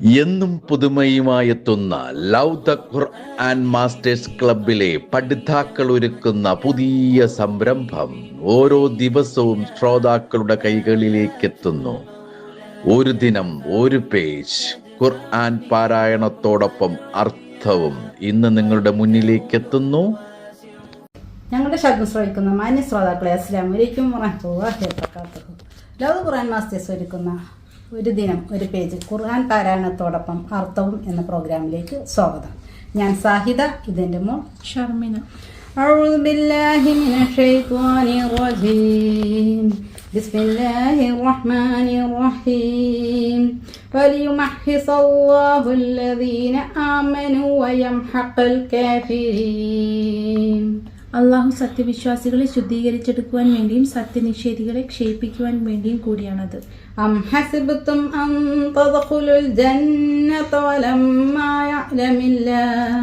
എന്നും പുതുമയുമായെത്തുന്ന love the Quran masters ക്ലബിലെ പഠിതാക്കൾ ഒരുക്കുന്ന പുതിയ സംരംഭം ഓരോ ദിവസവും ശ്രോതാക്കളുടെ കൈകളിലേക്ക് എത്തുന്നു ഒരു ദിനം ഒരു പേജ്. ഖുർആൻ പാരായണത്തോടൊപ്പം അർത്ഥവും ഇന്ന് നിങ്ങളുടെ മുന്നിലേക്ക് എത്തുന്നു ഞങ്ങളുടെ ശബ്ദം ശ്രവിക്കുന്ന മാന്യ ശ്രോതാക്കളെ അസ്ലാം വലൈക്കും ലവ് ഖുർആൻ മാസ്റ്റേഴ്സ് ഒരുക്കുന്ന ഒരു ദിനം ഒരു പേജ് ഖുർആൻ പാരായണത്തോടൊപ്പം അർത്ഥവും എന്ന പ്രോഗ്രാമിലേക്ക് സ്വാഗതം ഞാൻ സാഹിദ ഇതെൻ്റെ മോൾ ഷർമിന أعوذ بالله من الشيطان الرجيم بسم الله الرحمن الرحيم وليمحص الله الذين آمنوا ويمحق الكافرين അള്ളാഹു സത്യവിശ്വാസികളെ ശുദ്ധീകരിച്ചെടുക്കുവാൻ വേണ്ടിയും സത്യനിഷേധികളെ ക്ഷയിപ്പിക്കുവാൻ വേണ്ടിയും കൂടിയാണത് أم حسبتم أن تدخلوا الجنة ولما يعلم الله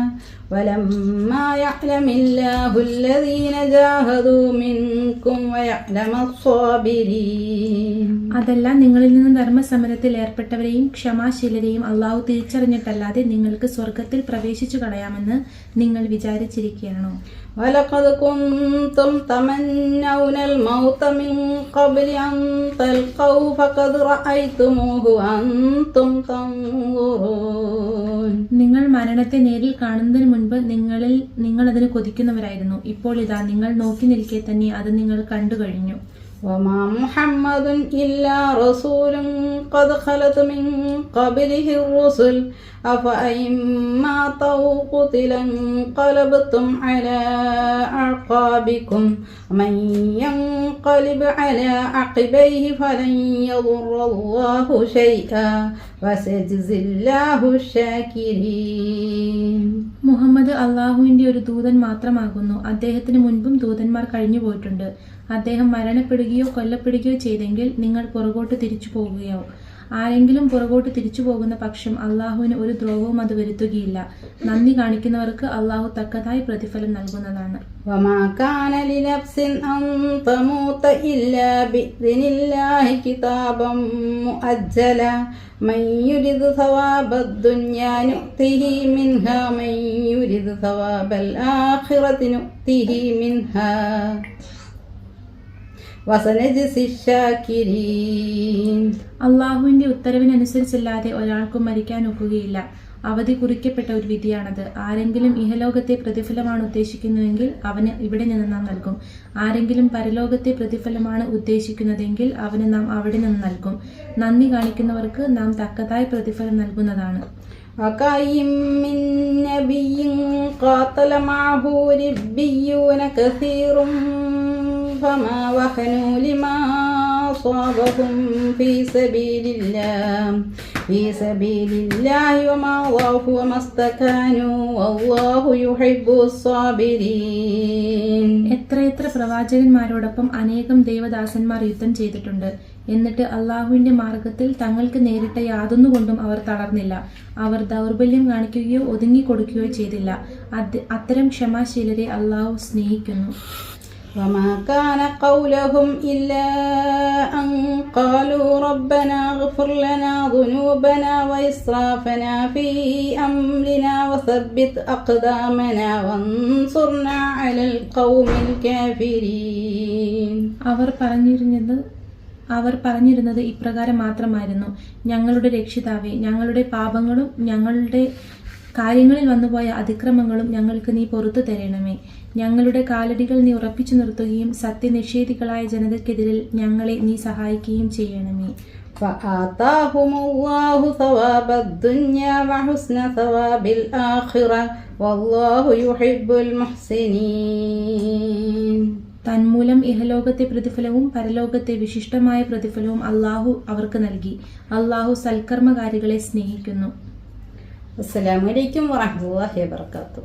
ولما يعلم الله الذين جاهدوا منكم ويعلم الصابرين അതല്ല നിങ്ങളിൽ നിന്ന് ധർമ്മസമരത്തിൽ ഏർപ്പെട്ടവരെയും ക്ഷമാശീലരെയും അള്ളാഹു തിരിച്ചറിഞ്ഞിട്ടല്ലാതെ നിങ്ങൾക്ക് സ്വർഗത്തിൽ പ്രവേശിച്ചു കളയാമെന്ന് നിങ്ങൾ വിചാരിച്ചിരിക്കുകയാണോ ولقد كنتم تمنون الموت من قبل أن تلقوا فقد رأيتموه وأنتم تنظرون നിങ്ങൾ മരണത്തെ നേരിൽ കാണുന്നതിന് മുൻപ് നിങ്ങളിൽ നിങ്ങൾ അതിന് കൊതിക്കുന്നവരായിരുന്നു. ഇപ്പോൾ ഇതാ നിങ്ങൾ നോക്കി നിൽക്കെ തന്നെ അത് നിങ്ങൾ കണ്ടു കഴിഞ്ഞു وما محمد إلا رسول قد خلت من قبله الرسل أفإن ماتوا أو قتلا انقلبتم على أعقابكم ومن ينقلب على عقبيه فلن يضر الله شيئا وسيجزي الله الشاكرين മുഹമ്മദ് അള്ളാഹുവിന്റെ ഒരു ദൂതൻ മാത്രമാകുന്നു അദ്ദേഹത്തിന് മുൻപും ദൂതന്മാർ കഴിഞ്ഞു പോയിട്ടുണ്ട് അദ്ദേഹം മരണപ്പെടുകയോ കൊല്ലപ്പെടുകയോ ചെയ്തെങ്കിൽ നിങ്ങൾ പുറകോട്ട് തിരിച്ചു പോകുകയോ ആരെങ്കിലും പുറകോട്ട് തിരിച്ചു പോകുന്ന പക്ഷം അള്ളാഹുവിന് ഒരു ദ്രോഹവും അത് വരുത്തുകയില്ല. നന്ദി കാണിക്കുന്നവർക്ക് അള്ളാഹു തക്കതായി പ്രതിഫലം നൽകുന്നതാണ്. അള്ളാഹുവിന്റെ ഉത്തരവിനനുസരിച്ചല്ലാതെ ഒരാൾക്കും മരിക്കാൻ ഒക്കുകയില്ല അവധി കുറിക്കപ്പെട്ട ഒരു വിധിയാണത് ആരെങ്കിലും ഇഹലോകത്തെ പ്രതിഫലമാണ് ഉദ്ദേശിക്കുന്നുവെങ്കിൽ അവന് ഇവിടെ നിന്ന് നാം നൽകും ആരെങ്കിലും പരലോകത്തെ പ്രതിഫലമാണ് ഉദ്ദേശിക്കുന്നതെങ്കിൽ അവന് നാം അവിടെ നിന്ന് നൽകും നന്ദി കാണിക്കുന്നവർക്ക് നാം തക്കതായ പ്രതിഫലം നൽകുന്നതാണ് وكأين من نبي قاتل معه ربيون كثير فما وهنوا لما أصابهم في سبيل الله في سبيل الله وما ضعفوا وما استكانوا والله يحب الصابرين എത്രയെത്ര പ്രവാചകന്മാരോടൊപ്പം അനേകം ദേവദാസന്മാർ യുദ്ധം ചെയ്തിട്ടുണ്ട് എന്നിട്ട് അള്ളാഹുവിന്റെ മാർഗത്തിൽ തങ്ങൾക്ക് നേരിട്ട യാതൊന്നുകൊണ്ടും അവർ തളർന്നില്ല അവർ ദൗർബല്യം കാണിക്കുകയോ ഒതുങ്ങിക്കൊടുക്കുകയോ ചെയ്തില്ല അത് അത്തരം ക്ഷമാശീലരെ അള്ളാഹു സ്നേഹിക്കുന്നു وما كان قولهم إلا أن قالوا ربنا اغفر لنا ذنوبنا وإسرافنا في أمرنا وثبت أقدامنا وانصرنا على القوم الكافرين അവർ പറഞ്ഞിരുന്നത് അവർ പറഞ്ഞിരുന്നത് ഇപ്രകാരം മാത്രമായിരുന്നു ഞങ്ങളുടെ രക്ഷിതാവേ ഞങ്ങളുടെ പാപങ്ങളും ഞങ്ങളുടെ കാര്യങ്ങളിൽ വന്നുപോയ അതിക്രമങ്ങളും ഞങ്ങൾക്ക് നീ പുറത്തു തരണമേ ഞങ്ങളുടെ കാലടികൾ നീ ഉറപ്പിച്ചു നിർത്തുകയും സത്യനിഷേധികളായ ജനതയ്ക്കെതിരിൽ ഞങ്ങളെ നീ സഹായിക്കുകയും ചെയ്യണമേ فآتاهم الله ثواب الدنيا وحسن ثواب الآخرة والله يحب المحسنين തന്മൂലം ഇഹലോകത്തെ പ്രതിഫലവും പരലോകത്തെ വിശിഷ്ടമായ പ്രതിഫലവും അള്ളാഹു അവർക്ക് നൽകി അള്ളാഹു സൽക്കർമ്മകാരികളെ സ്നേഹിക്കുന്നു അസ്സലാമു അലൈക്കും വറഹ്മത്തുള്ളാഹി വബറകാതുഹു